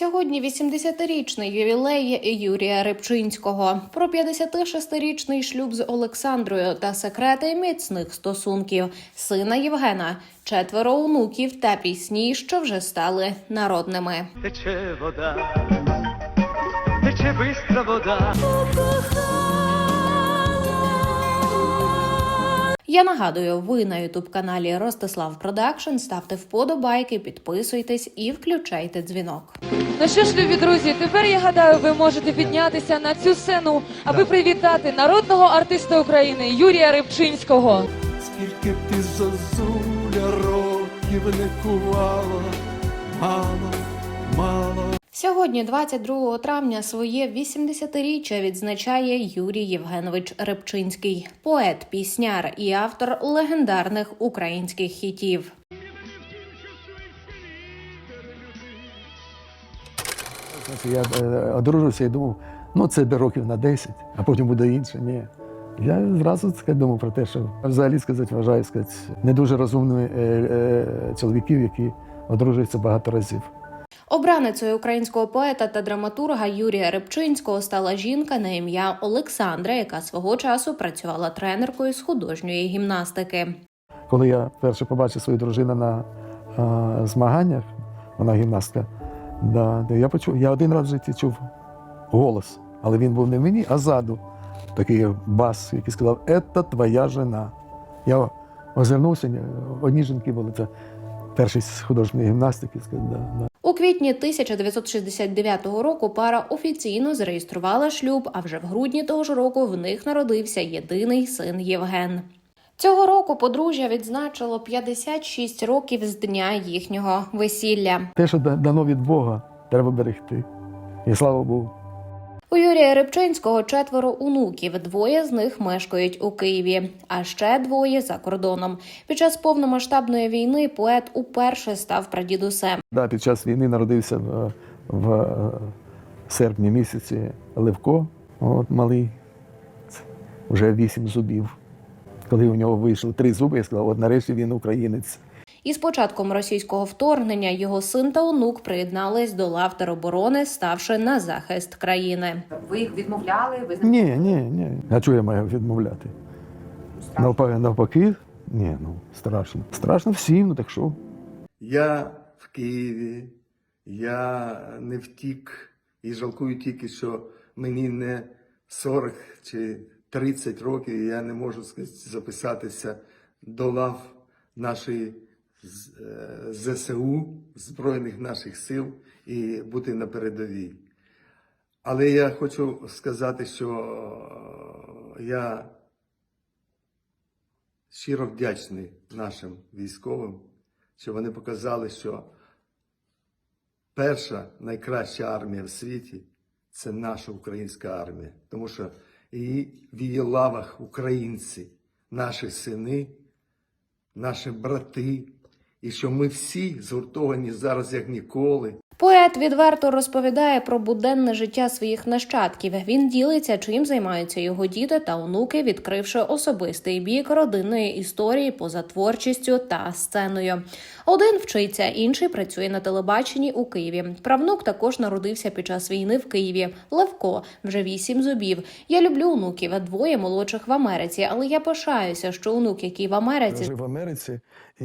Сьогодні 80-річний ювілей Юрія Рибчинського. Про 56-річний шлюб з Олександрою та секрети міцних стосунків, сина Євгена, четверо онуків та пісні, що вже стали народними. Тече вода, тече бистра вода. Я нагадую, ви на ютуб каналі Ростислав Продакшн. Ставте вподобайки, підписуйтесь і включайте дзвінок. Ну що ж, любі друзі, тепер я гадаю, ви можете піднятися на цю сцену, аби привітати народного артиста України Юрія Рибчинського. Скільки б ти зозуля років не кувала, мало, мало. Сьогодні, 22 травня, своє 80-річчя відзначає Юрій Євгенович Рибчинський, поет, пісняр і автор легендарних українських хітів. Я е, одружився і думав, ну це до років на 10, а потім буде інше. Ні. Я зразу думав про те, що взагалі сказати, вважаю сказати, не дуже розумними е, е, чоловіків, які одружуються багато разів. Обраницею українського поета та драматурга Юрія Рибчинського стала жінка на ім'я Олександра, яка свого часу працювала тренеркою з художньої гімнастики. Коли я вперше побачив свою дружину на а, змаганнях, вона гімнастка, да, я почув, я один раз в житті чув голос, але він був не в мені, а ззаду. Такий бас, який сказав, це твоя жена. Я озирнувся, одні жінки були, це перший з художньої гімнастики. сказав, Да, да. У квітні 1969 року пара офіційно зареєструвала шлюб, а вже в грудні того ж року в них народився єдиний син Євген. Цього року подружжя відзначило 56 років з дня їхнього весілля. Те, що дано від Бога, треба берегти. І слава Богу. У Юрія Рибчинського четверо онуків. Двоє з них мешкають у Києві, а ще двоє за кордоном. Під час повномасштабної війни поет уперше став прадідусем. Да, під час війни народився в, в е, серпні місяці Левко, от малий, вже вісім зубів. Коли у нього вийшло три зуби, я сказав, от нарешті він українець. І з початком російського вторгнення його син та онук приєднались до лав тероборони, ставши на захист країни. Ви їх відмовляли? Ви Ні, ні, ні. А чого я маю відмовляти? Навпаки, навпаки, ні, ну страшно. Страшно всім, ну так що? Я в Києві, я не втік і жалкую тільки, що мені не 40 чи 30 років, і я не можу сказати, записатися до лав нашої ЗСУ, Збройних наших сил і бути на передовій. Але я хочу сказати, що е, я щиро вдячний нашим військовим, що вони показали, що перша найкраща армія в світі це наша українська армія, тому що і в її лавах українці, наші сини, наші брати, і що ми всі згуртовані зараз як ніколи. Поет відверто розповідає про буденне життя своїх нащадків. Він ділиться, чим займаються його діти та онуки, відкривши особистий бік родинної історії поза творчістю та сценою. Один вчиться, інший працює на телебаченні у Києві. Правнук також народився під час війни в Києві. Левко вже вісім зубів. Я люблю онуків, а двоє молодших в Америці, але я пишаюся, що онук, який в Америці, жив в Америці і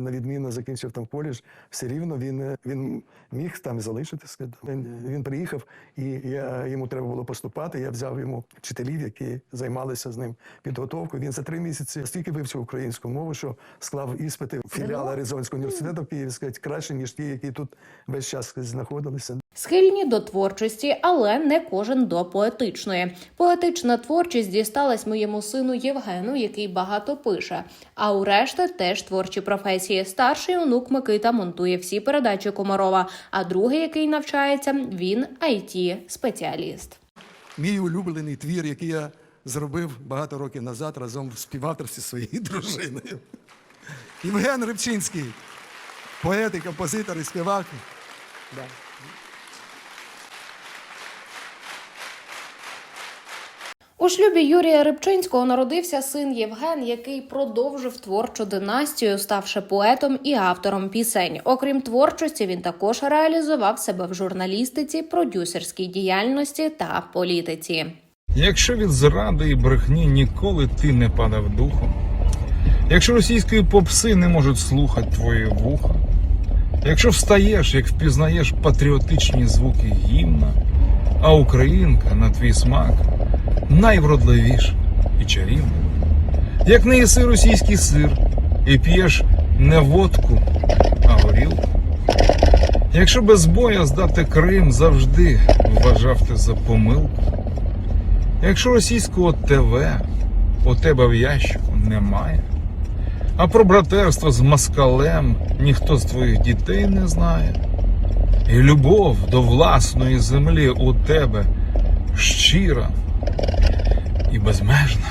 на відміну закінчив там коледж, все рівно він, він міг там залишитися. Він, він приїхав, і я, йому треба було поступати. Я взяв йому вчителів, які займалися з ним підготовкою. Він за три місяці стільки вивчив українську мову, що склав іспити в філіал Аризонського університету в Києві, сказати, краще, ніж ті, які тут весь час знаходилися. Схильні до творчості, але не кожен до поетичної. Поетична творчість дісталась моєму сину Євгену, який багато пише. А у решти теж творчі професії. Старший онук Микита монтує всі передачі Комарова, а другий, який навчається, він it спеціаліст. Мій улюблений твір, який я зробив багато років назад разом в співавторстві зі своєю дружиною. Євген Рибчинський, поет і композитор і співак. У шлюбі Юрія Рибчинського народився син Євген, який продовжив творчу династію, ставши поетом і автором пісень. Окрім творчості, він також реалізував себе в журналістиці, продюсерській діяльності та політиці. Якщо від зради і брехні ніколи ти не падав духом, якщо російської попси не можуть слухати твої вуха, якщо встаєш, як впізнаєш патріотичні звуки гімна, а українка на твій смак найвродливіша і чарівна, як не їси російський сир і п'єш не водку, а горілку. Якщо без боя здати Крим завжди вважав ти за помилку. Якщо російського ТВ у тебе в ящику немає, а про братерство з москалем ніхто з твоїх дітей не знає, і любов до власної землі у тебе щира і безмежна,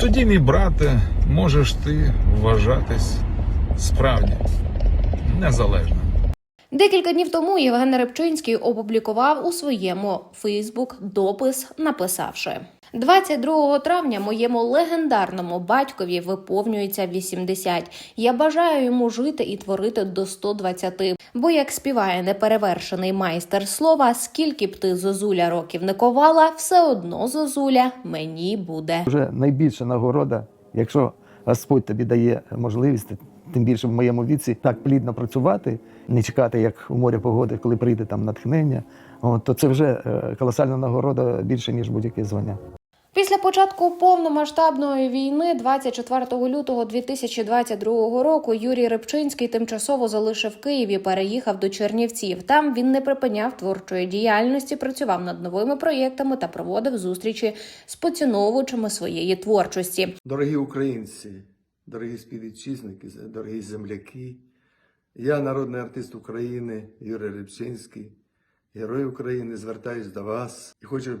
тоді, мій брате, можеш ти вважатись справді незалежним. Декілька днів тому Євген Репчинський опублікував у своєму Фейсбук допис, написавши. 22 травня моєму легендарному батькові виповнюється 80. Я бажаю йому жити і творити до 120. Бо як співає неперевершений майстер слова, скільки б ти зозуля років не ковала, все одно зозуля мені буде. Вже найбільша нагорода, якщо Господь тобі дає можливість, тим більше в моєму віці, так плідно працювати, не чекати, як у моря погоди, коли прийде там натхнення, от, то це вже е, колосальна нагорода більше, ніж будь-яке звання. Після початку повномасштабної війни, 24 лютого 2022 року, Юрій Рибчинський тимчасово залишив Київ і переїхав до Чернівців. Там він не припиняв творчої діяльності, працював над новими проєктами та проводив зустрічі з поціновувачами своєї творчості. Дорогі українці, дорогі співвітчизники, дорогі земляки, я народний артист України Юрій Рибчинський, герой України, звертаюсь до вас. І хочу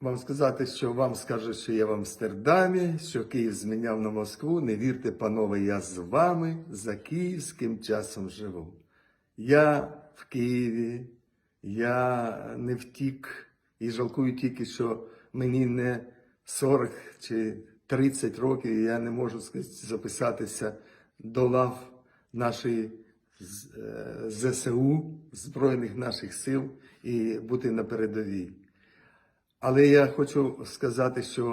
вам сказати, що вам скажуть, що я в Амстердамі, що Київ зміняв на Москву. Не вірте, панове, я з вами за київським часом живу. Я в Києві, я не втік. І жалкую тільки, що мені не 40 чи 30 років, і я не можу записатися до лав нашої е, ЗСУ, Збройних наших сил і бути на передовій. Але я хочу сказати, що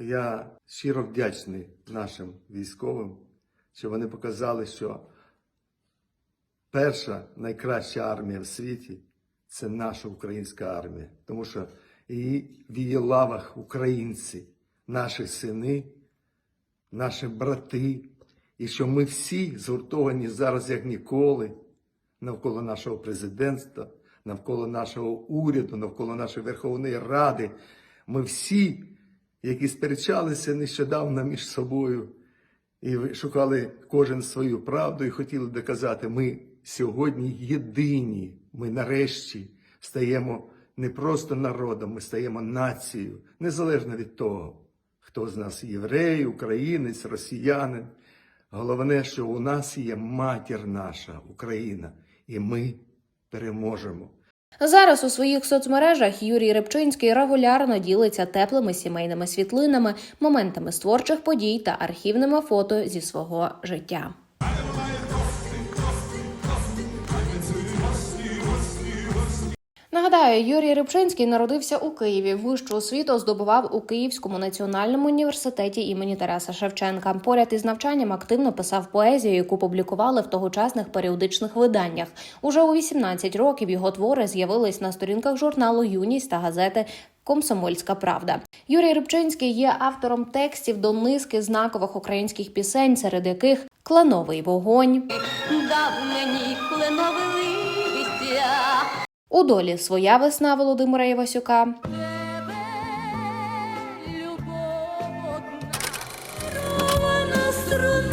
е, я щиро вдячний нашим військовим, що вони показали, що перша найкраща армія в світі це наша українська армія, тому що і в її лавах українці, наші сини, наші брати, і що ми всі згуртовані зараз як ніколи навколо нашого президентства, навколо нашого уряду, навколо нашої Верховної Ради. Ми всі, які сперечалися нещодавно між собою і шукали кожен свою правду і хотіли доказати, ми сьогодні єдині. Ми нарешті стаємо не просто народом, ми стаємо нацією, незалежно від того, хто з нас єврей, українець, росіянин. Головне, що у нас є матір наша Україна, і ми переможемо. Зараз у своїх соцмережах Юрій Репчинський регулярно ділиться теплими сімейними світлинами, моментами створчих подій та архівними фото зі свого життя. Нагадаю, Юрій Рибчинський народився у Києві. Вищу освіту здобував у Київському національному університеті імені Тараса Шевченка. Поряд із навчанням активно писав поезію, яку публікували в тогочасних періодичних виданнях. Уже у 18 років його твори з'явились на сторінках журналу Юність та газети. Комсомольська правда Юрій Рибчинський є автором текстів до низки знакових українських пісень, серед яких Клановий вогонь, дав мені кленове листя. У долі своя весна Володимира струною.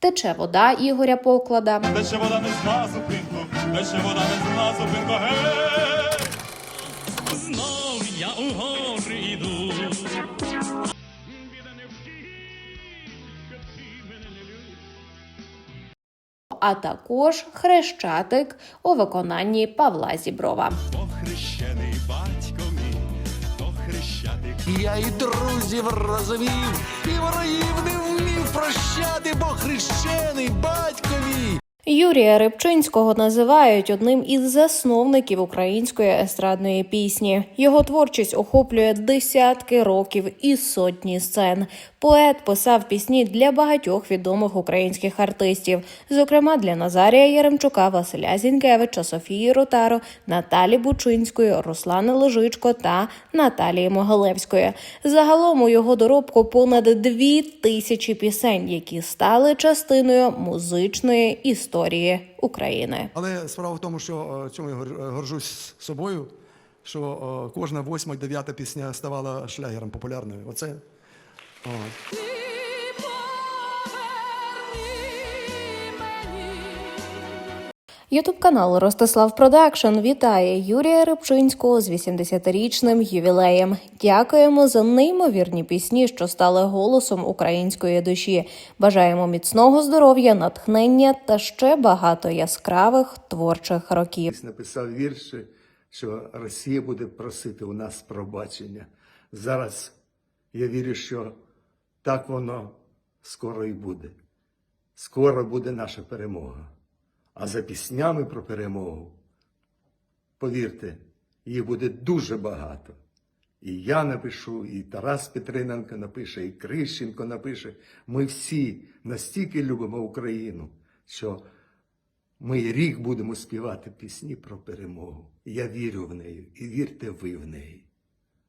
тече вода Ігоря Поклада. Тече вода не зна зупинку, тече вода не зна зупинку! Знов я у а також хрещатик у виконанні Павла Зіброва. Хрещений батько мій, то хрещатик. Я і друзів розумів, і ворогів не вмів прощати, бо хрещений батько мій. Юрія Рибчинського називають одним із засновників української естрадної пісні. Його творчість охоплює десятки років і сотні сцен. Поет писав пісні для багатьох відомих українських артистів, зокрема для Назарія Яремчука, Василя Зінкевича, Софії Ротаро, Наталі Бучинської, Руслани Лежичко та Наталії Могилевської. Загалом у його доробку понад дві тисячі пісень, які стали частиною музичної історії України. Але справа в тому, що чому цьому я е, горжусь собою, що е, кожна восьма, дев'ята пісня ставала шлягером популярною. Оце. От. Ютуб канал Ростислав Продакшн вітає Юрія Рибчинського з 80-річним ювілеєм. Дякуємо за неймовірні пісні, що стали голосом української душі. Бажаємо міцного здоров'я, натхнення та ще багато яскравих творчих років. Написав вірші, що Росія буде просити у нас пробачення. Зараз я вірю, що так воно скоро і буде. Скоро буде наша перемога. А за піснями про перемогу, повірте, їх буде дуже багато. І я напишу, і Тарас Петриненко напише, і Крищенко напише. Ми всі настільки любимо Україну, що ми рік будемо співати пісні про перемогу. Я вірю в неї, і вірте ви в неї.